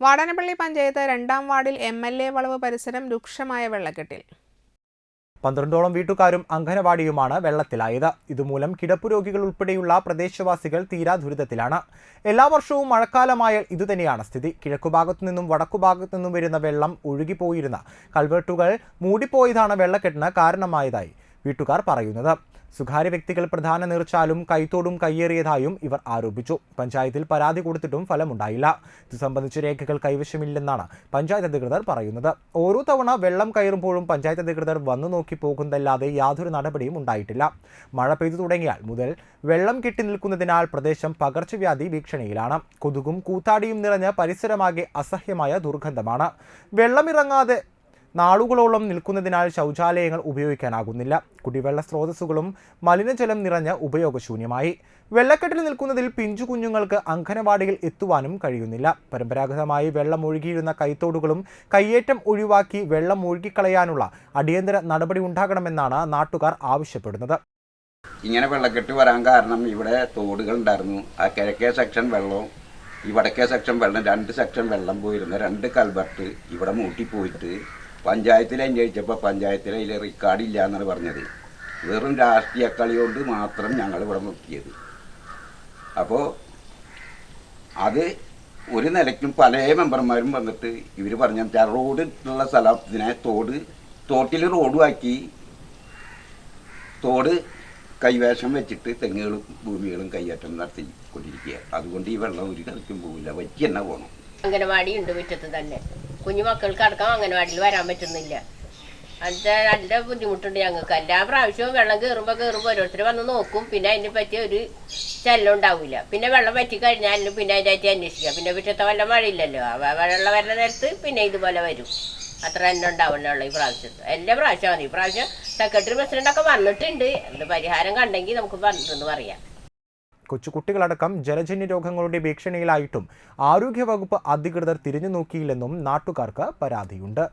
വാടാനപ്പള്ളി പഞ്ചായത്ത് രണ്ടാം വാർഡിൽ M L A വളവ് പരിസരം രൂക്ഷമായ വെള്ളക്കെട്ടിൽ. പന്ത്രണ്ടോളം വീട്ടുകാരും അംഗനവാടിയുമാണ് വെള്ളത്തിലായത്. ഇതുമൂലം കിടപ്പു രോഗികൾ ഉൾപ്പെടെയുള്ള പ്രദേശവാസികൾ തീരാ ദുരിതത്തിലാണ്. എല്ലാ വർഷവും മഴക്കാലമായാൽ ഇതുതന്നെയാണ് സ്ഥിതി. കിഴക്കുഭാഗത്തു നിന്നും വടക്കുഭാഗത്തു നിന്നും വരുന്ന വെള്ളം ഒഴുകിപ്പോയിരുന്ന കൽവെട്ടുകൾ മൂടിപ്പോയതാണ് വെള്ളക്കെട്ടിന് കാരണമായതായി വീട്ടുകാർ പറയുന്നത്. സ്വകാര്യ വ്യക്തികൾ പ്രധാന നീർച്ചാലും കൈത്തോടും കയ്യേറിയതായും ഇവർ ആരോപിച്ചു. പഞ്ചായത്തിൽ പരാതി കൊടുത്തിട്ടും ഫലമുണ്ടായില്ല. ഇത് സംബന്ധിച്ച് രേഖകൾ കൈവശമില്ലെന്നാണ് പഞ്ചായത്ത് അധികൃതർ പറയുന്നത്. ഓരോ തവണ വെള്ളം കയറുമ്പോഴും പഞ്ചായത്ത് അധികൃതർ വന്നു നോക്കി പോകുന്നതല്ലാതെ യാതൊരു നടപടിയും ഉണ്ടായിട്ടില്ല. മഴ പെയ്തു തുടങ്ങിയാൽ മുതൽ വെള്ളം കെട്ടി നിൽക്കുന്നതിനാൽ പ്രദേശം പകർച്ചവ്യാധി ഭീഷണിയിലാണ് കൊതുകും കൂത്താടിയും നിറഞ്ഞ പരിസരമാകെ അസഹ്യമായ ദുർഗന്ധമാണ്. വെള്ളമിറങ്ങാതെ നാളുകളോളം നിൽക്കുന്നതിനാൽ ശൗചാലയങ്ങൾ ഉപയോഗിക്കാനാകുന്നില്ല. കുടിവെള്ള സ്രോതസ്സുകളും മലിനജലം നിറഞ്ഞ ഉപയോഗശൂന്യമായി. വെള്ളക്കെട്ടിൽ നിൽക്കുന്നതിൽ പിഞ്ചു കുഞ്ഞുങ്ങൾക്ക് അങ്കനവാടിയിൽ എത്തുവാനും കഴിയുന്നില്ല. പരമ്പരാഗതമായി വെള്ളം ഒഴുകിയിരുന്ന കൈത്തോടുകളും കയ്യേറ്റം ഒഴിവാക്കി വെള്ളം ഒഴുകിക്കളയാനുള്ള അടിയന്തര നടപടി ഉണ്ടാകണമെന്നാണ് നാട്ടുകാർ ആവശ്യപ്പെടുന്നത്. ഇങ്ങനെ വെള്ളക്കെട്ട് വരാൻ കാരണം ഇവിടെ തോടുകൾ ഉണ്ടായിരുന്നു. ആ കിഴക്കേ സെക്ഷൻ വെള്ളവും ഈ വടക്കേ സെക്ഷൻ വെള്ളം രണ്ട് സെക്ഷൻ വെള്ളം പോയിരുന്ന. രണ്ട് കൽബർട്ട് ഇവിടെ മൂട്ടിപ്പോയിട്ട് പഞ്ചായത്തിൽ അന്വേഷിച്ചപ്പോൾ പഞ്ചായത്തിൽ അതിൽ റെക്കോർഡില്ല എന്നാണ് പറഞ്ഞത്. വെറും രാഷ്ട്രീയ കളി കൊണ്ട് മാത്രം ഞങ്ങൾ ഇവിടെ മുക്കിയത്. അപ്പോൾ അത് ഒരു നിലയ്ക്കും പല മെമ്പർമാരും വന്നിട്ട് ഇവർ പറഞ്ഞ റോഡ് ഉള്ള സ്ഥലത്തിനെ തോട് തോട്ടിൽ റോഡ് ആക്കി തോട് കൈവേഷം വെച്ചിട്ട് തെങ്ങുകളും ഭൂമികളും കൈയേറ്റം നടത്തിക്കൊണ്ടിരിക്കുക അതുകൊണ്ട് ഈ വെള്ളം ഒരു കളിക്കും പോകില്ല വറ്റി തന്നെ പോകണം അംഗനവാടി മുറ്റത്ത് തന്നെ. കുഞ്ഞു മക്കൾക്ക് അടക്കം അംഗനവാടിയിൽ വരാൻ പറ്റുന്നില്ല. അതിന്റെ നല്ല ബുദ്ധിമുട്ടുണ്ട് ഞങ്ങൾക്ക്. എല്ലാ പ്രാവശ്യവും വെള്ളം കയറുമ്പോൾ കയറുമ്പോൾ ഓരോരുത്തർ വന്ന് നോക്കും. പിന്നെ അതിനെ പറ്റി ഒരു ശല്യം ഉണ്ടാവില്ല. പിന്നെ വെള്ളം പറ്റി കഴിഞ്ഞാൽ പിന്നെ അതിന്റെ പറ്റി അന്വേഷിക്കുക പിന്നെ പിറ്റത്തെ വല്ല മഴയില്ലല്ലോ. വെള്ളം വരുന്ന നേരത്ത് പിന്നെ ഇതുപോലെ വരും. അത്ര തന്നെ ഉണ്ടാവുന്നുള്ളൂ ഈ പ്രാവശ്യത്ത് എല്ലാ പ്രാവശ്യം മതി ഈ പ്രാവശ്യം സെക്രട്ടറി പ്രസിഡന്റൊക്കെ വന്നിട്ടുണ്ട്. എന്ത് പരിഹാരം കണ്ടെങ്കിൽ നമുക്ക് വന്നിട്ടെന്ന് പറയാം. കൊച്ചുകുട്ടികളടക്കം ജലജന്യ രോഗങ്ങളുടെ ഭീഷണിയിലായിട്ടും ആരോഗ്യവകുപ്പ് അധികൃതർ തിരിഞ്ഞു നോക്കിയില്ലെന്നും നാട്ടുകാർക്ക് പരാതിയുണ്ട്.